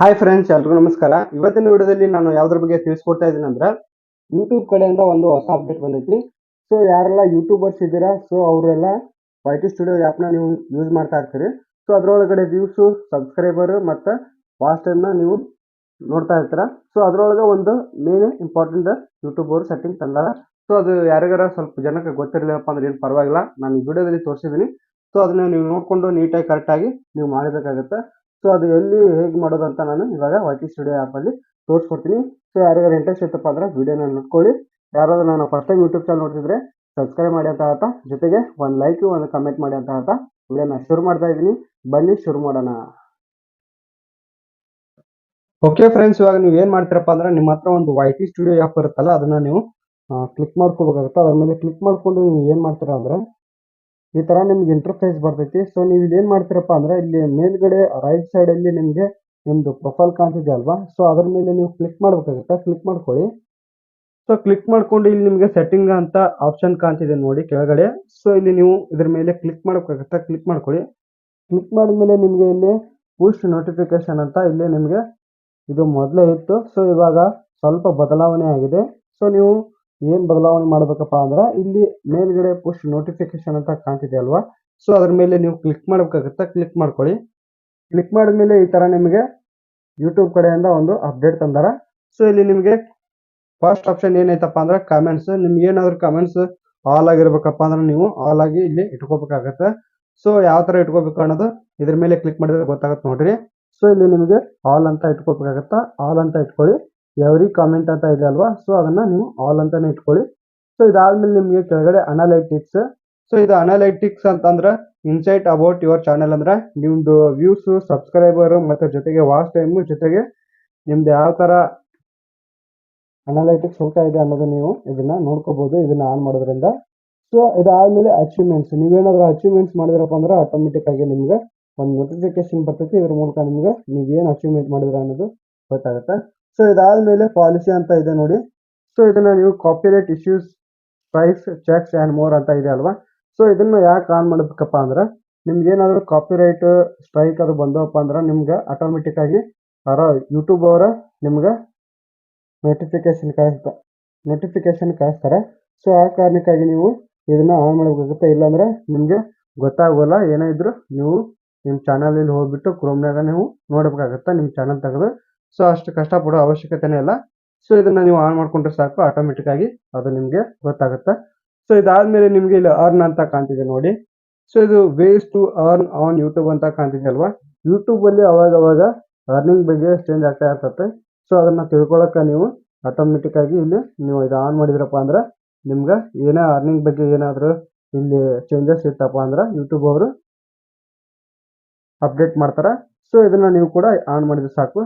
Hi friends ಎಲ್ರಿಗೂ ನಮಸ್ಕಾರ. ಇವತ್ತಿನ ವಿಡಿಯೋದಲ್ಲಿ ನಾನು ಯಾವ್ದ್ರ ಬಗ್ಗೆ ತಿಳಿಸ್ಕೊಡ್ತಾ ಇದ್ದೀನಿ ಅಂದ್ರೆ ಯೂಟ್ಯೂಬ್ ಕಡೆಯಿಂದ ಒಂದು ಹೊಸ ಅಪ್ಡೇಟ್ ಬಂದೈತಿ. ಸೊ ಯಾರೆಲ್ಲ ಯೂಟ್ಯೂಬರ್ಸ್ ಇದ್ದೀರಾ ಸೊ ಅವರೆಲ್ಲ ವೈ ಟಿ ಸ್ಟುಡಿಯೋ ಆ್ಯಪ್ನ ನೀವು ಯೂಸ್ ಮಾಡ್ತಾ ಇರ್ತೀರಿ. ಸೊ ಅದರೊಳಗಡೆ ವ್ಯೂಸು ಸಬ್ಸ್ಕ್ರೈಬರ್ ಮತ್ತು ವಾಚ್ ಟೈಮ್ನ ನೀವು ನೋಡ್ತಾ ಇರ್ತೀರ. ಸೊ ಅದರೊಳಗೆ ಒಂದು ಮೇನ್ ಇಂಪಾರ್ಟೆಂಟ್ ಯೂಟ್ಯೂಬರ್ ಸೆಟ್ಟಿಂಗ್ ತಂದಾರ. ಸೊ ಅದು ಯಾರಿಗಾರ ಸ್ವಲ್ಪ ಜನಕ್ಕೆ ಗೊತ್ತಿರಲಿಲ್ಲಪ್ಪ ಅಂದ್ರೆ ಏನು ಪರವಾಗಿಲ್ಲ. ನಾನು ವಿಡಿಯೋದಲ್ಲಿ ತೋರಿಸಿದ್ದೀನಿ. ಸೊ ಅದನ್ನ ನೀವು ನೋಡಿಕೊಂಡು ನೀಟಾಗಿ ಕರೆಕ್ಟಾಗಿ ನೀವು ಮಾಡಬೇಕಾಗುತ್ತೆ ಸೊ ಅದು ಎಲ್ಲಿ ಹೇಗೆ ಮಾಡೋದು ಅಂತ ನಾನು ಇವಾಗ ವೈಟಿ ಸ್ಟುಡಿಯೋ ಆ್ಯಪಲ್ಲಿ ತೋರಿಸ್ಕೊಡ್ತೀನಿ. ಸೊ ಯಾರಿಗಾರು ಇಂಟ್ರೆಸ್ಟ್ ಇತ್ತಪ್ಪ ಅಂದ್ರೆ ವಿಡಿಯೋನ ನೋಡ್ಕೊಳ್ಳಿ. ಯಾರಾದರೂ ನಾನು ಫಸ್ಟ್ ಟೈಮ್ ಯೂಟ್ಯೂಬ್ ಚಾನಲ್ ನೋಡ್ತಿದ್ರೆ ಸಬ್ಸ್ಕ್ರೈಬ್ ಮಾಡಿ ಅಂತ ಹೇಳ್ತಾ ಜೊತೆಗೆ ಒಂದು ಲೈಕ್ ಒಂದು ಕಮೆಂಟ್ ಮಾಡಿ ಅಂತ ಹೇಳ್ತಾ ವಿಡಿಯೋನ ಶುರು ಮಾಡ್ತಾ ಇದ್ದೀನಿ. ಬನ್ನಿ, ಶುರು ಮಾಡೋಣ. ಓಕೆ ಫ್ರೆಂಡ್ಸ್ ಇವಾಗ ನೀವು ಏನು ಮಾಡ್ತೀರಪ್ಪ ಅಂದ್ರೆ ನಿಮ್ಮ ಹತ್ರ ಒಂದು ವೈ ಟಿ ಸ್ಟುಡಿಯೋ ಆ್ಯಪ್ ಇರುತ್ತಲ್ಲ, ಅದನ್ನು ನೀವು ಕ್ಲಿಕ್ ಮಾಡ್ಕೋಬೇಕಾಗುತ್ತೆ. ಅದ್ರ ಮೇಲೆ ಕ್ಲಿಕ್ ಮಾಡಿಕೊಂಡು ನೀವು ಏನು ಮಾಡ್ತೀರಾ ಅಂದ್ರೆ ಈ ತರ ನಿಮ್ಗೆ ಇಂಟರ್ಫೇಸ್ ಬರ್ತೈತಿ. ಸೊ ನೀವು ಇಲ್ಲಿ ಏನ್ ಮಾಡ್ತೀರಪ್ಪ ಅಂದ್ರೆ, ಇಲ್ಲಿ ಮೇಲ್ಗಡೆ ರೈಟ್ ಸೈಡ್ ಅಲ್ಲಿ ನಿಮ್ಗೆ ನಿಮ್ದು ಪ್ರೊಫೈಲ್ ಕಾಣ್ತಿದೆ ಅಲ್ವಾ? ಸೊ ಅದ್ರ ಮೇಲೆ ನೀವು ಕ್ಲಿಕ್ ಮಾಡ್ಬೇಕಾಗುತ್ತೆ. ಕ್ಲಿಕ್ ಮಾಡ್ಕೊಳ್ಳಿ. ಸೊ ಕ್ಲಿಕ್ ಮಾಡ್ಕೊಂಡು ಇಲ್ಲಿ ನಿಮ್ಗೆ ಸೆಟ್ಟಿಂಗ್ ಅಂತ ಆಪ್ಷನ್ ಕಾಣ್ತಿದೆ ನೋಡಿ ಕೆಳಗಡೆ. ಸೊ ಇಲ್ಲಿ ನೀವು ಇದ್ರ ಮೇಲೆ ಕ್ಲಿಕ್ ಮಾಡ್ಬೇಕಾಗುತ್ತೆ. ಕ್ಲಿಕ್ ಮಾಡ್ಕೊಳ್ಳಿ. ಕ್ಲಿಕ್ ಮಾಡಿದ್ಮೇಲೆ ನಿಮ್ಗೆ ಇಲ್ಲಿ ಪುಷ್ ನೋಟಿಫಿಕೇಶನ್ ಅಂತ ಇಲ್ಲಿ ನಿಮ್ಗೆ ಇದು ಮೊದಲೇ ಇತ್ತು. ಸೊ ಇವಾಗ ಸ್ವಲ್ಪ ಬದಲಾವಣೆ ಆಗಿದೆ. ಸೊ ನೀವು ಏನ್ ಬದಲಾವಣೆ ಮಾಡ್ಬೇಕಪ್ಪ ಅಂದ್ರೆ ಇಲ್ಲಿ ಮೇಲ್ಗಡೆ ಪುಷ್ ನೋಟಿಫಿಕೇಶನ್ ಅಂತ ಕಾಣ್ತಿದೆ ಅಲ್ವಾ? ಸೊ ಅದ್ರ ಮೇಲೆ ನೀವು ಕ್ಲಿಕ್ ಮಾಡ್ಬೇಕಾಗತ್ತ ಕ್ಲಿಕ್ ಮಾಡ್ಕೊಳ್ಳಿ. ಕ್ಲಿಕ್ ಮಾಡಿದ್ಮೇಲೆ ಈ ತರ ನಿಮಗೆ ಯೂಟ್ಯೂಬ್ ಕಡೆಯಿಂದ ಒಂದು ಅಪ್ಡೇಟ್ ತಂದಾರ. ಸೊ ಇಲ್ಲಿ ನಿಮಗೆ ಫಸ್ಟ್ ಆಪ್ಷನ್ ಏನೈತಪ್ಪ ಅಂದ್ರೆ ಕಮೆಂಟ್ಸ್ ನಿಮ್ಗೆ ಏನಾದ್ರು ಕಮೆಂಟ್ಸ್ ಆಲ್ ಆಗಿರ್ಬೇಕಪ್ಪ ಅಂದ್ರೆ ನೀವು ಆಲ್ ಆಗಿ ಇಲ್ಲಿ ಇಟ್ಕೋಬೇಕಾಗತ್ತೆ. ಸೊ ಯಾವ ತರ ಇಟ್ಕೋಬೇಕು ಅನ್ನೋದು ಇದ್ರ ಮೇಲೆ ಕ್ಲಿಕ್ ಮಾಡಿದ್ರೆ ಗೊತ್ತಾಗತ್ತೆ ನೋಡ್ರಿ. ಸೊ ಇಲ್ಲಿ ನಿಮಗೆ ಆಲ್ ಅಂತ ಇಟ್ಕೋಬೇಕಾಗತ್ತ. ಆಲ್ ಅಂತ ಇಟ್ಕೊಳ್ಳಿ. ಎವ್ರಿ ಕಾಮೆಂಟ್ ಅಂತ ಇದೆ ಅಲ್ವಾ? ಸೊ ಅದನ್ನ ನೀವು ಆಲ್ ಅಂತಾನೆ ಇಟ್ಕೊಳ್ಳಿ. ಸೊ ಇದಾದ್ಮೇಲೆ ನಿಮಗೆ ಕೆಳಗಡೆ ಅನಾಲೈಟಿಕ್ಸ್ ಸೊ ಇದು ಅನಾಲೈಟಿಕ್ಸ್ ಅಂತಂದ್ರೆ ಇನ್ಸೈಟ್ ಅಬೌಟ್ ಯುವರ್ ಚಾನೆಲ್ ಅಂದ್ರೆ ನಿಮ್ದು ವ್ಯೂಸ್ ಸಬ್ಸ್ಕ್ರೈಬರ್ ಮತ್ತೆ ಜೊತೆಗೆ ವಾಚ್ ಟೈಮ್ ಜೊತೆಗೆ ನಿಮ್ದು ಯಾವ ತರ ಅನಾಲೈಟಿಕ್ಸ್ ಹೋಗ್ತಾ ಇದೆ ಅನ್ನೋದು ನೀವು ಇದನ್ನ ನೋಡ್ಕೋಬಹುದು ಇದನ್ನ ಆನ್ ಮಾಡೋದ್ರಿಂದ. ಸೊ ಇದಾದ್ಮೇಲೆ ಅಚೀವ್ಮೆಂಟ್ಸ್ ನೀವೇನಾದ್ರೂ ಅಚೀವ್ಮೆಂಟ್ಸ್ ಮಾಡಿದ್ರಪ್ಪ ಅಂದ್ರೆ ಆಟೋಮೆಟಿಕ್ ಆಗಿ ನಿಮ್ಗೆ ಒಂದು ನೋಟಿಫಿಕೇಶನ್ ಬರ್ತೈತಿ. ಇದ್ರ ಮೂಲಕ ನಿಮ್ಗೆ ನೀವೇನು ಅಚೀವ್ಮೆಂಟ್ ಮಾಡಿದ್ರ ಅನ್ನೋದು ಗೊತ್ತಾಗುತ್ತೆ. ಸೊ ಇದಾದ್ಮೇಲೆ ಪಾಲಿಸಿ ಅಂತ ಇದೆ ನೋಡಿ. ಸೊ ಇದನ್ನ ನೀವು copyright issues price checks and more ಅಂತ ಇದೆ ಅಲ್ವಾ? ಸೊ ಇದನ್ನ ಯಾಕೆ ಆನ್ ಮಾಡಬೇಕಪ್ಪ ಅಂದ್ರೆ, ನಿಮ್ಗೆ ಏನಾದರೂ ಕಾಪಿರೈಟ್ ಸ್ಟ್ರೈಕ್ ಅದು ಬಂದವಪ್ಪ ಅಂದ್ರೆ, ನಿಮ್ಗೆ ಆಟೋಮೆಟಿಕ್ ಆಗಿ ಅವರ ಯೂಟ್ಯೂಬ್ ಅವರ ನಿಮ್ಗೆ ನೋಟಿಫಿಕೇಶನ್ ಕಳಿಸ್ತಾ ನೋಟಿಫಿಕೇಶನ್ ಕಳಿಸ್ತಾರೆ. ಸೊ ಆ ಕಾರಣಕ್ಕಾಗಿ ನೀವು ಇದನ್ನ ಆನ್ ಮಾಡಬೇಕಾಗುತ್ತೆ. ಇಲ್ಲಾಂದ್ರೆ ನಿಮ್ಗೆ ಗೊತ್ತಾಗೋಲ್ಲ. ಏನೇ ಇದ್ರು ನೀವು ನಿಮ್ಮ ಚಾನಲಲ್ಲಿ ಹೋಗ್ಬಿಟ್ಟು ಕ್ರೋಮ್ನಾಗ ನೀವು ನೋಡ್ಬೇಕಾಗತ್ತೆ. ನಿಮ್ಮ ಚಾನಲ್ ತೆಗೆದು ಸೊ ಅಷ್ಟು ಕಷ್ಟಪಡೋ ಅವಶ್ಯಕತೆನೇ ಇಲ್ಲ. ಸೊ ಇದನ್ನ ನೀವು ಆನ್ ಮಾಡ್ಕೊಂಡ್ರೆ ಸಾಕು ಆಟೋಮೆಟಿಕ್ ಆಗಿ ಅದು ನಿಮಗೆ ಗೊತ್ತಾಗುತ್ತೆ. ಸೊ ಇದಾದ್ಮೇಲೆ ನಿಮಗೆ ಇಲ್ಲಿ ಅರ್ನ್ ಅಂತ ಕಾಣ್ತಿದೆ ನೋಡಿ. ಸೊ ಇದು ways to earn on YouTube ಅಂತ ಕಾಣ್ತಿದೆ ಅಲ್ವಾ? ಯೂಟ್ಯೂಬ್ ಅಲ್ಲಿ ಅವಾಗ ಅವಾಗ ಅರ್ನಿಂಗ್ ಬಗ್ಗೆ ಚೇಂಜ್ ಆಗ್ತಾ ಇರ್ತದೆ ಸೊ ಅದನ್ನ ತಿಳ್ಕೊಳ್ಳೋಕೆ ನೀವು ಆಟೋಮೆಟಿಕ್ ಆಗಿ ಇಲ್ಲಿ ನೀವು ಇದು ಆನ್ ಮಾಡಿದ್ರಪ್ಪ ಅಂದ್ರೆ ನಿಮ್ಗೆ ಏನೇ ಅರ್ನಿಂಗ್ ಬಗ್ಗೆ ಏನಾದ್ರು ಇಲ್ಲಿ ಚೇಂಜಸ್ ಇತ್ತಪ್ಪ ಅಂದ್ರೆ ಯೂಟ್ಯೂಬ್ ಅವರು ಅಪ್ಡೇಟ್ ಮಾಡ್ತಾರೆ. ಸೊ ಇದನ್ನ ನೀವು ಕೂಡ ಆನ್ ಮಾಡಿದ್ರೆ ಸಾಕು.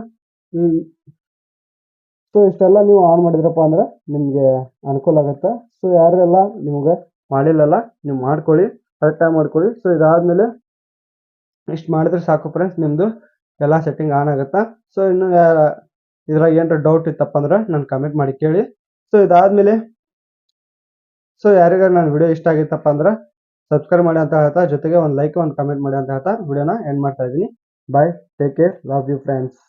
ಸೊ ಇಷ್ಟೆಲ್ಲ ನೀವು ಆನ್ ಮಾಡಿದ್ರಪ್ಪ ಅಂದ್ರೆ ನಿಮಗೆ ಅನುಕೂಲ ಆಗುತ್ತೆ. ಸೊ ಯಾರೆಲ್ಲ ನಿಮ್ಗೆ ಮಾಡಿಲ್ಲಲ್ಲ, ನೀವು ಮಾಡ್ಕೊಳ್ಳಿ ಕರೆಕ್ಟಾಗಿ ಮಾಡ್ಕೊಳ್ಳಿ. ಸೊ ಇದಾದ್ಮೇಲೆ ಇಷ್ಟು ಮಾಡಿದ್ರೆ ಸಾಕು ಫ್ರೆಂಡ್ಸ್ ನಿಮ್ಮದು ಎಲ್ಲ ಸೆಟ್ಟಿಂಗ್ ಆನ್ ಆಗುತ್ತೆ? ಸೊ ಇನ್ನು ಇದ್ರಾಗ ಏನಾರ ಡೌಟ್ ಇತ್ತಪ್ಪ ಅಂದ್ರೆ ನಾನು ಕಮೆಂಟ್ ಮಾಡಿ ಕೇಳಿ. ಸೊ ಇದಾದ್ಮೇಲೆ ಸೊ ಯಾರಿಗಾರ ನನ್ನ ವಿಡಿಯೋ ಇಷ್ಟ ಆಗಿತ್ತಪ್ಪ ಅಂದ್ರೆ ಸಬ್ಸ್ಕ್ರೈಬ್ ಮಾಡಿ ಅಂತ ಹೇಳ್ತಾ, ಜೊತೆಗೆ ಒಂದು ಲೈಕ್ ಒಂದು ಕಮೆಂಟ್ ಮಾಡಿ ಅಂತ ಹೇಳ್ತಾ ವಿಡಿಯೋನ ಎಂಡ್ ಮಾಡ್ತಾ ಇದ್ದೀನಿ. Bye take care love you friends